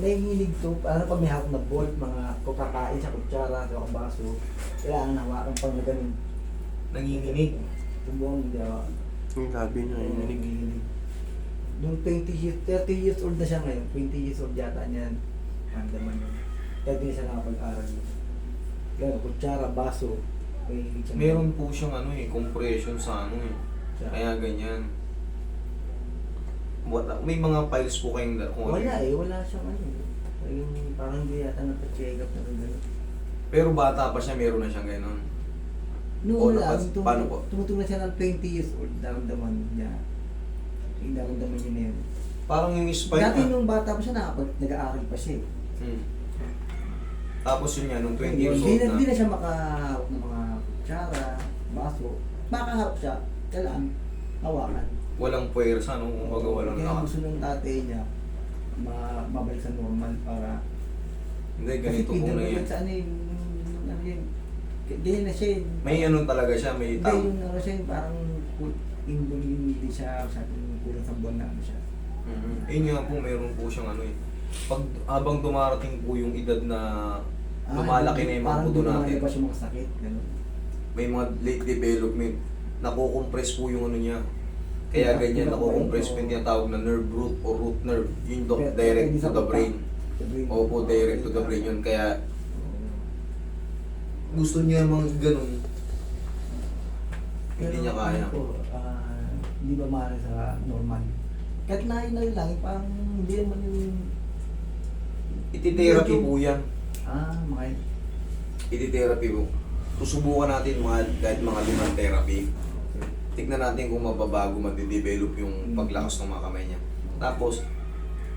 Nahihilig to, ano pag may hawak na bolt, mga kukakain sa kutsara, sa baso, kailangan hawakan pang na ganun. Nanginginig. Tumbong hindi ako. Yung labi niya, yung ninig. Nung 20 years, 30 years old na siya ngayon, 20 years old yata niyan, handaman yun. Kaya di siya nakapag-aral yun. Kaya kutsara, baso, may siya. Meron po siyang ano eh, compression sa ano eh. Kaya ganyan. Wala, may mga files po kayong kung ano Wala eh, wala siyang ano. Yung parang hindi yata napacheck up na gano'n. Pero bata pa siya, meron na siyang gano'n. Noong O, wala, napas- tum- paano po? tumutong na siya ng 20 years old, daramdaman niya. Yung daramdaman niya na yun. Parang yung spine Dati na. nung bata pa siya, nakapag, nag-aaral pa siya. eh. Hmm. Tapos yun nga, nung 20 years Hindi old na, na. hindi na siya makahawak ng mga kutsara, baso. Makaharap siya, kailangan hawakan. Walang puwersa, no? Kumbaga walang Kaya lakas. gusto ng tatay niya, ma mabalik sa normal para... Hindi, ganito po na yan. Sa ano yun, yung- ano yun, ganyan na siya yun. May ano talaga siya, may Hindi, tam. yung ano siya, yung parang inborn siya, sa ating kulang sa buwan na ano siya. Mhm. Yun nga po, meron po siyang ano eh. Pag habang dumarating po yung edad na lumalaki na yung mga Ah, Parang buto natin, lumalabas yung mga sakit, gano'n. may mga late development, nakukompress po yung ano niya. Kaya ganyan, nakukompress po yung tinatawag na nerve root o root nerve. Yung do- Pero- direct to the brain. Opo, direct to the brain yun. Kaya gusto niya mga ganun. Hindi niya kaya. ano po, ah, hindi ba maaari sa normal? Kahit na yun lang, parang hindi naman yung... Iti-therapy po yan. Ah, mga... Iti-therapy po. Susubukan natin mga, kahit mga limang therapy. Tignan natin kung mababago, madidevelop yung paglakas ng mga kamay niya. Tapos,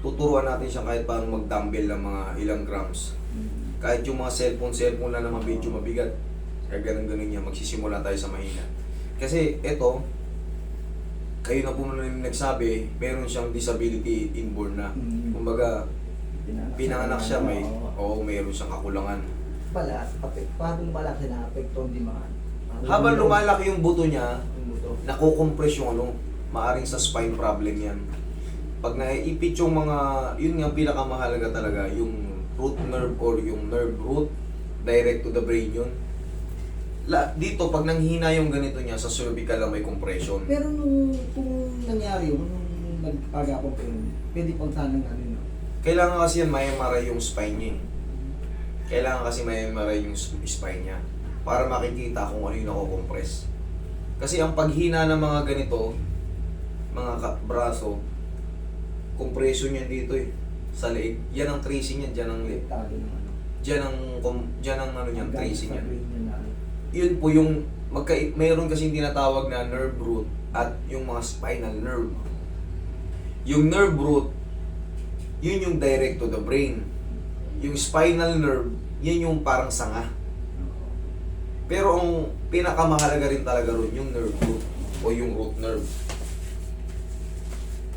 tuturuan natin siya kahit paano mag-dumbbell ng mga ilang grams. Kahit yung mga cellphone, cellphone lang naman medyo mabigat. Kaya ganun-ganun niya, magsisimula tayo sa mahina. Kasi eto, kayo na po na nagsabi, meron siyang disability inborn na. Mm. Kumbaga, Pinanganak, siya, may, Oo. oo, meron siyang kakulangan. Pala, apek, paano lumalaki na apekto hindi mga... Habang lumalaki yung buto niya. Nakukompress yung ano, maaring sa spine problem yan. Pag naiipit yung mga, yun nga pinakamahalaga talaga, yung root nerve or yung nerve root, direct to the brain yun. La, dito, pag nanghina yung ganito niya, sa cervical lang may compression. Pero nung kung nangyari yun, nung nagpaga ako pa yun, pwede pang sanang ano no? Kailangan kasi yan may maray yung spine niya. eh. Kailangan kasi may maray yung spine niya para makikita kung ano yung nako-compress. Kasi ang paghina ng mga ganito, mga braso, compression yan dito eh. Sa leeg. Yan ang tracing yan. Diyan ang, ng ano. diyan ang, diyan ang ano yan, tracing yan. Yun po yung, magka, mayroon kasi tinatawag na nerve root at yung mga spinal nerve. Yung nerve root, yun yung direct to the brain. Yung spinal nerve, yun yung parang sanga. Pero ang pinakamahalaga rin talaga ron yung nerve root o yung root nerve.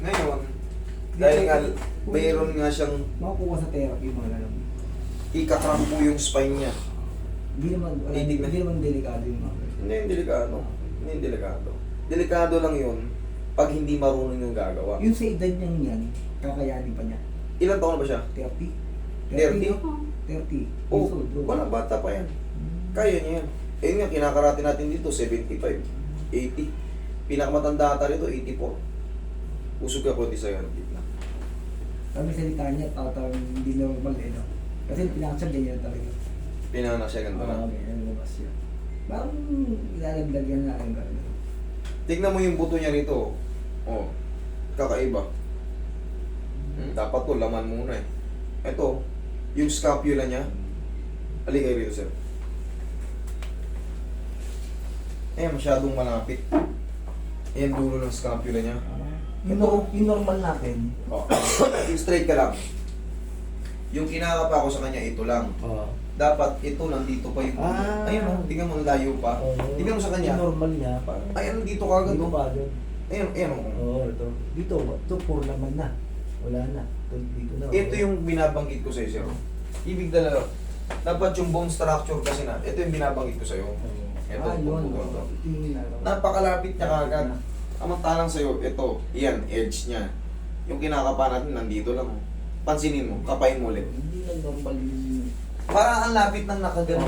Ngayon, dahil nga mayroon nga siyang Makukuha sa therapy yung mga ganun. ikakram po yung spine niya. Hindi naman, wala, hindi naman delikado yung mga. Hindi yung delikado. Hindi yung delikado. Delikado lang yun pag hindi marunong yung gagawa. Yung sa edad niyang yan, kakayanin pa niya. Ilan taon na ba siya? 30? 30? no? 30. Oh, walang bata pa yan. Kaya niya yan. Eh nga, kinakarate natin dito, 75, 80. Pinakamatanda ata rito, 84. Usog ka konti sa'yo, ang gitna. Kami salita niya, tawag hindi normal eh, no? Kasi pinakasya ganyan talaga. Pinanganak siya ganito Oo, na. ganyan lumabas siya. Parang ilalagdag yan na ang gano'n. Tignan mo yung buto niya rito. Oh, kakaiba. Hmm, dapat to, laman muna eh. Ito, yung scapula niya, Halika rito, sir. Eh, masyadong malapit. Ayan dulo ng scapula niya. Yung, nor- yung normal natin, Oh. yung straight ka lang. Yung kinakapa ko sa kanya, ito lang. Oo. Dapat ito, nandito pa yung... Ah. Ayun, oh, tingnan mo, ang layo pa. Tingnan mo sa kanya. Yung normal niya, parang... Ayan, dito ka agad. Oh. doon? Ayan, ayan. oh. Oo, ito. Dito, ito puro naman na. Wala na. Ito, dito na. Ito yung binabanggit ko sa iyo, sir. Ibig dala, dapat yung bone structure kasi na, ito yung binabanggit ko sa iyo. Ito, ah, yun. ito. Napakalapit niya kagad. Samantalang sa'yo, ito, yan, edge niya. Yung kinakapa natin, nandito lang. Pansinin mo, kapain mo ulit. Hindi lang yung... Parang ang lapit ng nakagano.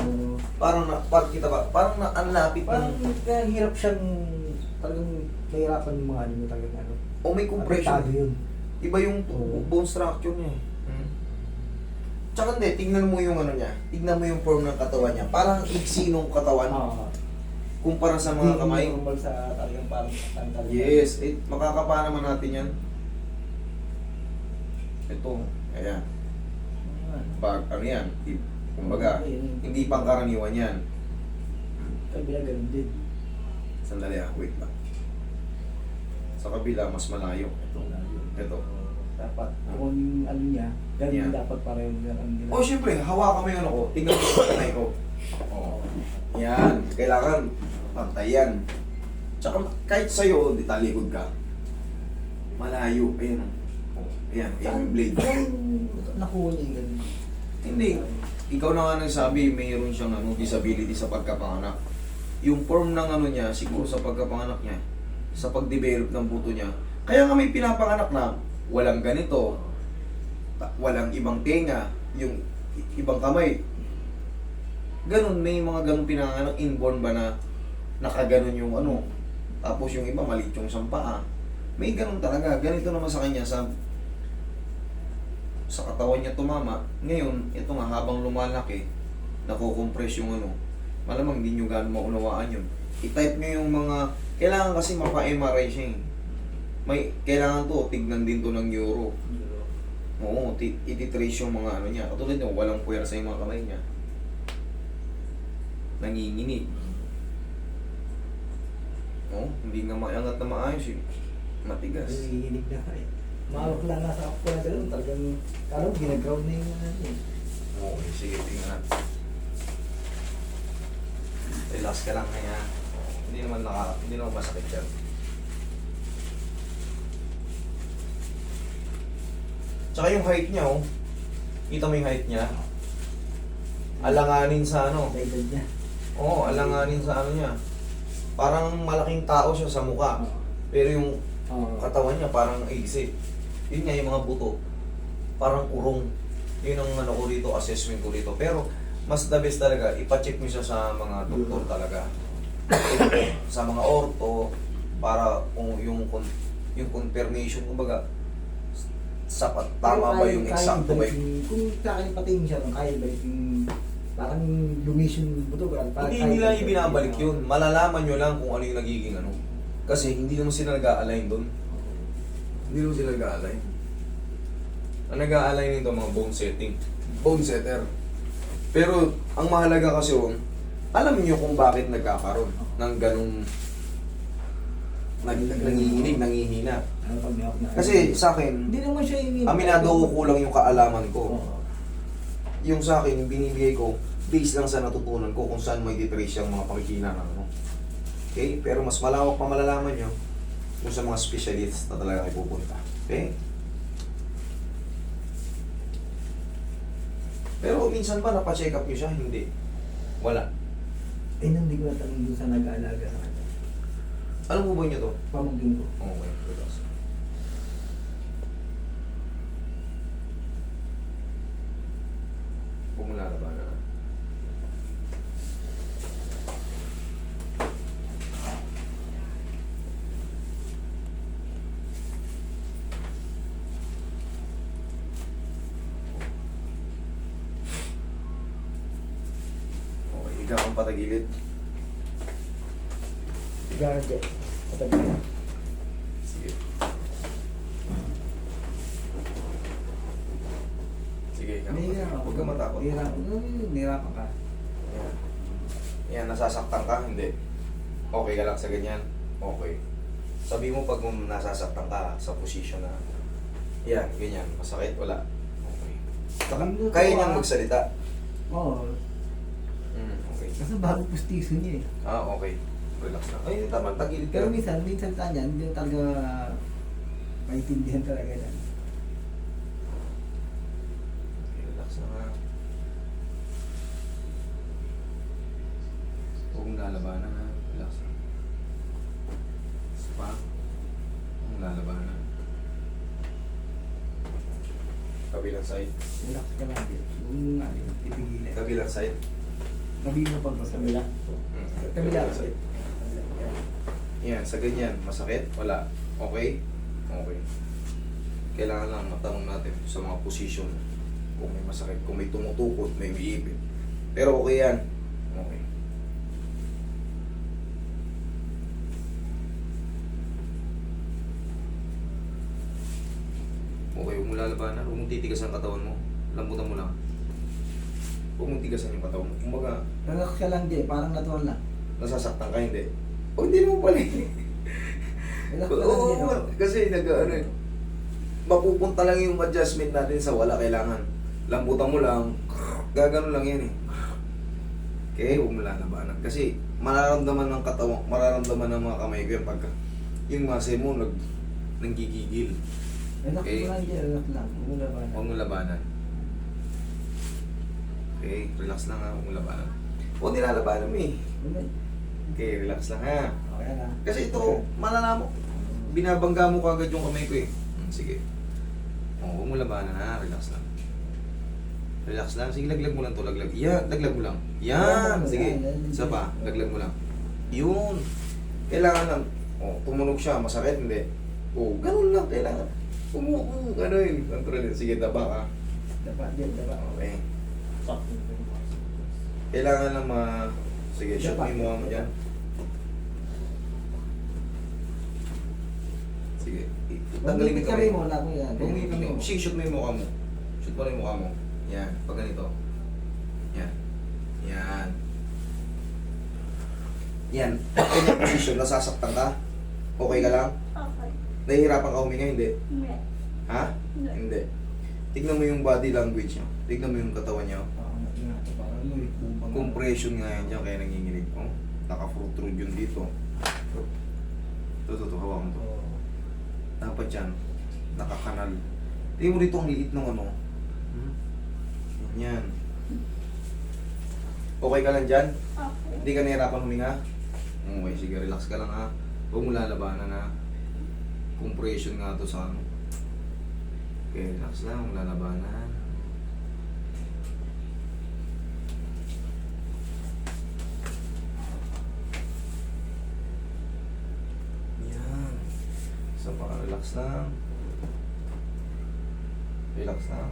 Parang na, parang kita ba? Parang na, ang lapit Parang ng... kaya hirap siyang... Talagang mahirapan yung mga ano mo talagang ano. O may compression. Yun. Iba yung bone structure niya eh. Hmm. Tsaka hindi, tingnan mo yung ano niya. Tignan mo yung form ng katawan niya. Parang iksi nung katawan. Oo. Kumpara sa mga kamay. normal sa talagang parang tangkal. Yes, eh, makakapa naman natin yan. Ito, ayan. Pag, ano yan, kumbaga, hindi pangkaraniwan yan. Kabila ganun din. Sandali ah, wait lang. Sa kabila, mas malayo. Ito. Ito. Dapat kung ano niya, ganun dapat pareho nila ang nila. O, syempre, hawakan mo yung ano ko. Tingnan mo sa kamay ko. Oo. Yan. Kailangan pantay yan. Tsaka kahit sa'yo, di talikod ka. Malayo. Ayan. Oh. Ayan. Ayan yung blade. Nakuha niya ganun? Hindi. Ikaw na nga nagsabi, mayroon siyang ano, disability sa pagkapanganak. Yung form ng ano niya, siguro sa pagkapanganak niya, sa pagdevelop ng buto niya. Kaya nga may pinapanganak na walang ganito, walang ibang tenga, yung ibang kamay. Ganun, may mga ganun pinanganak, inborn ba na nakaganon yung ano. Tapos yung iba, maliit yung sampaa. May ganun talaga. Ganito naman sa kanya, sa sa katawan niya tumama. Ngayon, ito nga, habang lumalaki, nakukompress yung ano. Malamang hindi nyo gano'n maunawaan yun. I-type nyo yung mga, kailangan kasi mapa-MRI siya eh. May, kailangan to, tignan din to ng neuro. Oo, ti- ititrace yung mga ano niya. Katulad nyo, walang puwersa yung mga kamay niya. Nanginginig. Oo, hindi nga maangat na maayos eh. Matigas. Nanginginig na eh. Mawak lang nasa ako na ganun. Talagang, kala mo ginaground na yung ano eh. Okay, sige, tingnan natin. Relax ka lang kaya hindi naman naka, hindi naman masakit yan. Tsaka yung height niya, oh. Kita mo yung height niya? Alanganin sa ano. Sa edad niya. Oo, alanganin sa ano niya. Parang malaking tao siya sa mukha. Pero yung Oo. katawan niya parang easy. Yun nga yung mga buto. Parang urong. Yun ang ano ko dito, assessment ko dito. Pero mas the best talaga, ipacheck mo siya sa mga doktor talaga. sa mga orto para kung yung con- yung confirmation kumbaga sapat tama ba yung eksakto ba yung Kung kaya patingin siya, kaya ibalik yung parang lumission yung buto. Parang hindi kaya nila ibinabalik yun. Malalaman nyo lang kung ano yung nagiging ano. Kasi hindi naman sila nag-a-align doon. Hindi naman sila nag-a-align. Ang nag-a-align nito mga bone setting. Bone setter. Pero ang mahalaga kasi yun, alam niyo kung bakit nagkakaroon ng ganung nag, nanginginig, nangihina. Ano Kasi sa akin, hindi naman siya yung aminado ko kulang yung kaalaman ko. Yung sa akin, yung binibigay ko, based lang sa natutunan ko kung saan may trace yung mga pangkina ng ano. Okay? Pero mas malawak pa malalaman nyo kung sa mga specialists na talaga kayo pupunta. Okay? Pero minsan ba napacheck up nyo siya? Hindi. Wala. Eh, nang di ko natanong dun sa nag-aalaga sa kanya. Ano mo ba nyo to? Pamangkin ko. Okay, relax. Huwag mo lalabanan. ah. Patagilid. Garage. Patabi na. Sige. Sige, ikaw. Nahihirapan ako. Huwag ka matakot. Nahihirapan. Nahihirapan ka. Yan. Yan, nasasaktan ka? Hindi. Okay ka lang sa ganyan? Okay. Sabi mo pag nasasaktan ka sa position na yan, ganyan, masakit, wala. Okay. Kaya niyang magsalita? Oo. Okay. Kasi bago pustiso niya eh. Ah, okay. Relax lang. Ay, tama, tagilid ka. Pero minsan, minsan sa kanya, hindi talaga maintindihan talaga yan. Okay, relax na nga. Huwag mong lalabanan ha. Relax lang. Spa. Huwag mong lalabanan. kabilang side. Relax ka lang din. Yung nga, yung tipigilan. Kabilang side. Kabila pag sa kabila. Hmm. Kabila. Yan, sa ganyan, masakit? Wala. Okay? Okay. Kailangan lang matanong natin sa mga position kung may masakit, kung may tumutukot, may umiipit. Pero okay yan. Okay. Okay, huwag mo lalabanan. Huwag mong titigasan ang katawan mo. Lambutan mo lang. Huwag mong tigasan yung katawan mo. Kumbaga, ka lang din, parang natural na. nasasaktan ka, hindi. O, hindi mo pala. Relax ka lang Oo, oh. kasi nag ano eh. Mapupunta lang yung adjustment natin sa wala kailangan. Lambutan mo lang, gagano lang yan eh. Okay, huwag mo lalabanan. Kasi mararamdaman ng katawan, mararamdaman ng mga kamay ko yan pagka yung muscle mo nag, nanggigigil. Relax Okay. ka lang relax lang. Wala ba na? Huwag mo labanan. Okay, relax lang ha, huwag mo labanan. Huwag nilalabanan mo eh. Okay, relax lang ha. Okay na. Kasi ito, malala mo. Binabangga mo kagad yung kamay ko eh. Hmm, sige. O, huwag mo labanan ha. Relax lang. Relax lang. Sige, laglag mo lang to. Laglag. Yeah, laglag mo lang. Yan. Sige. Isa pa. Laglag mo lang. Yun. Kailangan lang. O, tumunog siya. Masakit, hindi. O, ganun lang. Kailangan. Umuo. Ano yun. Sige, taba ka. Din, dapa. Okay. Kailangan lang ma... Sige, shoot mo yung mukha mo dyan. Sige. Tanggalin mo kamay mo, yan. Huwag mo yung mo. Sige, shoot mo yung mukha mo. Shoot mo lang yung mukha mo. Yan. Pag ganito. Yan. Yan. Yan. Okay na position. Nasasaktan ka? Okay ka lang? Okay. Nahihirapan ka huminga? Hindi. Hindi. Ha? Hindi. Hindi. Tignan mo yung body language niyo. Tignan mo yung katawan niyo. Oo, nga, parang ano eh, bumang- Compression nga yan dyan, kaya nanginginig. Oh, naka-protrude yun dito. Ito, ito, ito, hawakan mo to. Dapat yan, nakakanal. Tingnan mo dito ang liit ng ano. Hmm? Yan. Okay ka lang dyan? Okay. Hindi ka nahirapan huminga? Okay, sige, relax ka lang ha. Huwag mo lalabanan ha. Compression nga to sa ano. Okay, relax lang, huwag lalabanan. Yan. Isa pa, relax lang. Relax lang.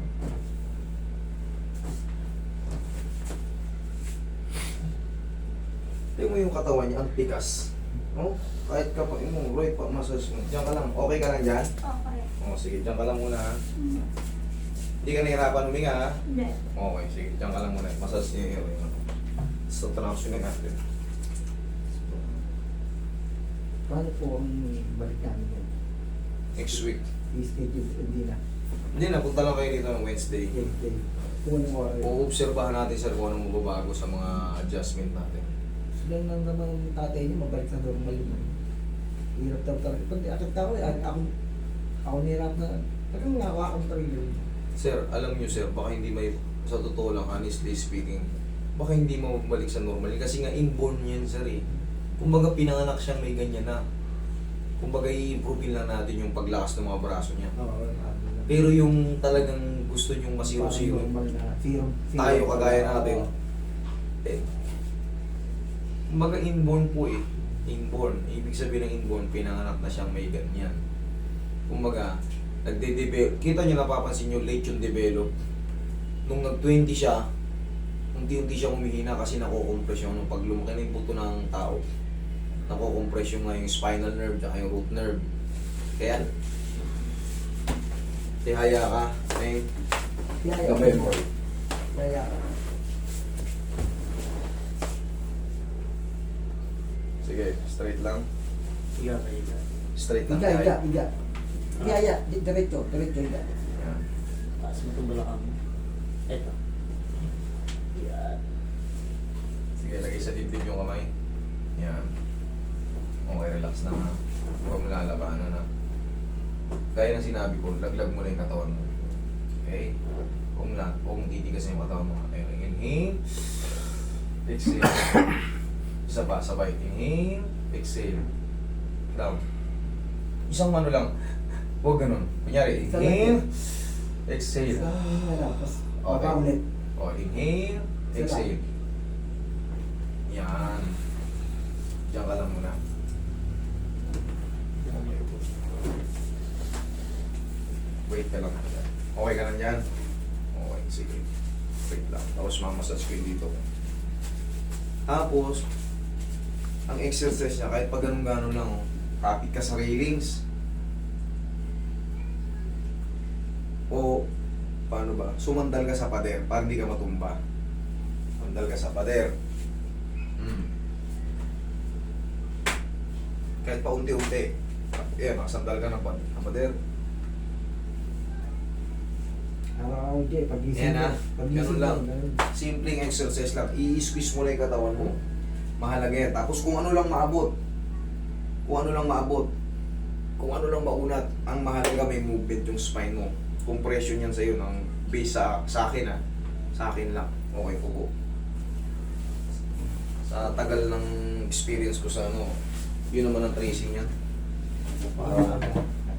Tingnan mo yung katawan niya, ang tigas. No? Kahit ka pa, mo, Roy, pa massage mo. Diyan ka lang. Okay ka lang dyan? Okay. O, sige, diyan ka lang muna. ha? Hmm. Hindi ka nahirapan huminga, ha? Hindi. Okay, sige, diyan ka lang muna. Massage niya yung yung sa traction natin. Paano po ang balik namin? Next week. I-schedule, hindi na. Hindi na, punta lang kayo dito ng Wednesday. Wednesday. Kung anong oras. Uobserbahan natin sir kung anong mababago sa mga adjustment natin. Sila lang naman ang tatay niya, mabalik sa normal yun. Hirap daw talaga. Pag akit ako, eh, ako, ako nirap na, talagang nakakakang sarili. Sir, alam nyo sir, baka hindi may, sa totoo lang, honestly speaking, baka hindi mo balik sa normal. Kasi nga inborn yan sir eh. Kumbaga pinanganak siyang may ganyan na. Kumbaga i-improve lang natin yung paglakas ng mga braso niya. Oo, Pero yung talagang gusto. Zero. zero. tayo kagaya natin. Eh, kumbaga inborn po eh. Inborn. Ibig sabihin ng inborn, pinanganak na siyang may ganyan. Kumbaga, nagde-develop. Kita nyo napapansin nyo, late yung develop. Nung nag-20 siya, unti-unti siya humihina kasi nakukompress yung nung pag lumaki na yung buto ng tao. Nakukompress yung nga yung spinal nerve at yung root nerve. Kaya, tihaya ka, eh, Yaya. gabay mo. Yaya. Sige, straight lang. Higa ka, higa. Straight lang. Iga, iga, iga. Yaya, di- diretso, diretso, iga. Taas mo itong balakang. Eto. Yan. Sige, lagay sa dibdib yung kamay. Yan. Okay, relax na ha. Huwag lalabanan na. Gaya ng sinabi ko, laglag mo na yung katawan mo. Okay? Lang, huwag mong titigas yung katawan mo. Ayun, inhale. Exhale. Isa pa, sabay. Inhale. Exhale. Down. Isang ano lang. Huwag ganun. Kunyari, inhale. Exhale. Okay. O, inhale. Exhale. Yan. Diyan ka lang muna. Wait ka lang. Okay ka lang dyan? Okay, sige. Wait lang. Tapos mamassage ko yung dito. Tapos, ang exercise niya, kahit pag ganun-ganon lang, oh, kapit ka sa railings. O, paano ba? Sumandal ka sa pader para hindi ka matumba. Sumandal ka sa pader. Hmm. Kahit pa unti-unti. Yan, nakasandal ka ng pader. Jay, pagising Yan, ah. mo, pagising Ganun lang. Simpleng exercise lang. I-squeeze mo lang yung katawan mo. Mahalaga yan. Tapos kung ano lang maabot. Kung ano lang maabot. Kung ano lang maunat. Ang mahalaga may movement yung spine mo. Compression yan sa'yo ng base sa, sa akin ha. Sa akin lang. Okay po po. Sa tagal ng experience ko sa ano, yun naman ang tracing yan. Para,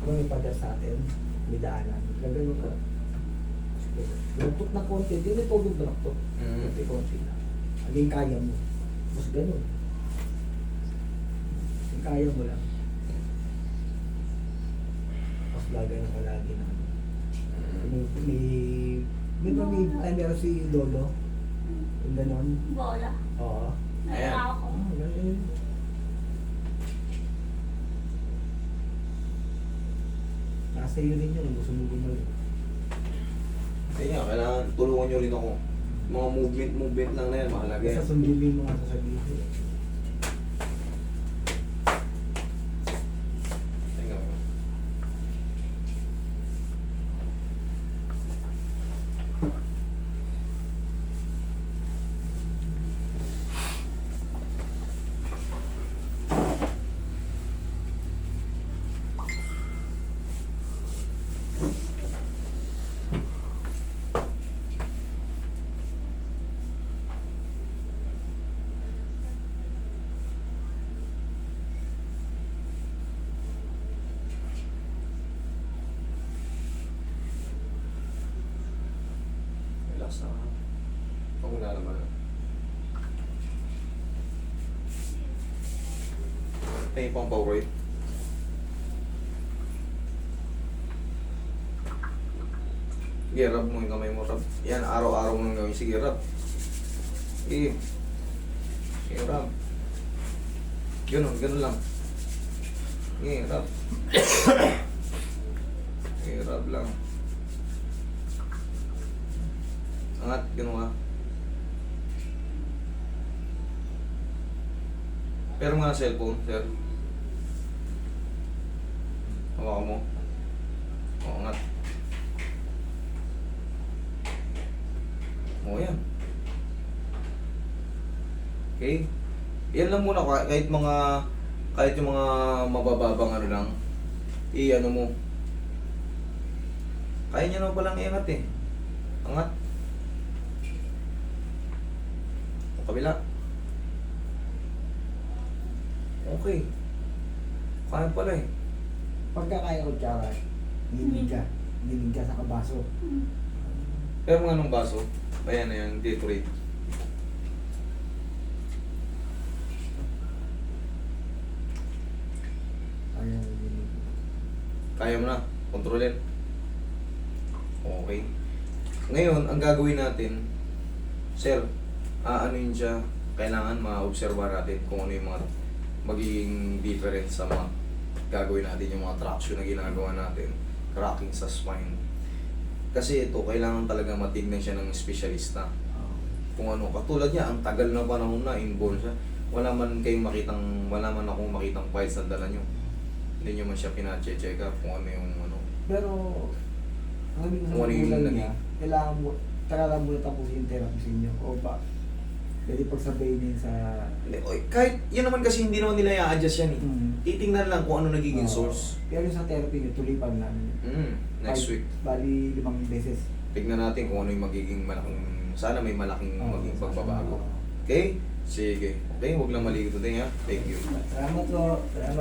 kung may pader sa atin, may daanan, gagano ka. Lungkot na konti, di na tulog na to. Mm. Konti-konti na. Hanggang kaya mo. Mas ganun. Hanggang kaya mo lang. Mas lagay na palagi na. Mm. May, may, may may, ay meron si Lolo? Yung ganon? Bola. Oo. Ayan. Nalala ko. Ah, ganun. Nasa iyo rin yun, gusto mo bumalik. Kaya kailangan tulungan nyo rin ako. Mga movement, movement lang na yan. Mahalaga yan. Sa sundin mo yung mga sasabihin ko. Tingnan mo. Relax na ka. Huwag mo lalaman. Tingin pang power rate. Sige, rub mo yung kamay mo, rub. Yan, araw-araw mo nang gawin. Sige, rub. Sige. Sige, rub. Ganun, ganun lang. Sige, rub. Sige, rub lang. Angat, ganun ka. Pero mga cellphone, sir. Hawakan mo. O, angat. O, yan. Okay? Yan lang muna, kah- kahit mga, kahit yung mga mabababang ano lang, i-ano mo. Kaya niya naman palang iangat eh. Angat. O, kabila. Okay. Kaya pala eh. Pagka kaya ko tsara, ginig ka. Ginig ka sa kabaso. Pero mga anong baso? Ayan na yan, decorate. Kaya ko ginig. Kaya mo na, kontrolin. Okay. Ngayon, ang gagawin natin, sir, aano yun siya, kailangan ma-obserba natin kung ano yung mga magiging difference sa mga gagawin natin, yung mga traction na ginagawa natin, cracking sa spine. Kasi ito, kailangan talaga matignan siya ng espesyalista. Kung ano, katulad niya, ang tagal na panahon na involved siya. Wala man kayong makitang, wala man akong makitang files na dala nyo. Hindi nyo man siya pinache-check up kung ano yung ano. Pero, ang Kung ano yung naging- niya, kailangan mo, talaga mo tapusin yung therapy sa inyo. O ba? Pwede pagsabayin din sa... Oy, kahit, yun naman kasi hindi naman nila i-adjust yan eh. Mm. Titingnan lang kung ano nagiging Oo. source. Pero sa therapy nyo, tulipan namin. Mm, next Five- week. Bali, limang beses. Tignan natin kung ano yung magiging malaking, sana may malaking Oo. maging pagbabago. Oo. Okay? Sige. Okay, huwag lang maligo today ha. Thank you. Salamat po. Salamat.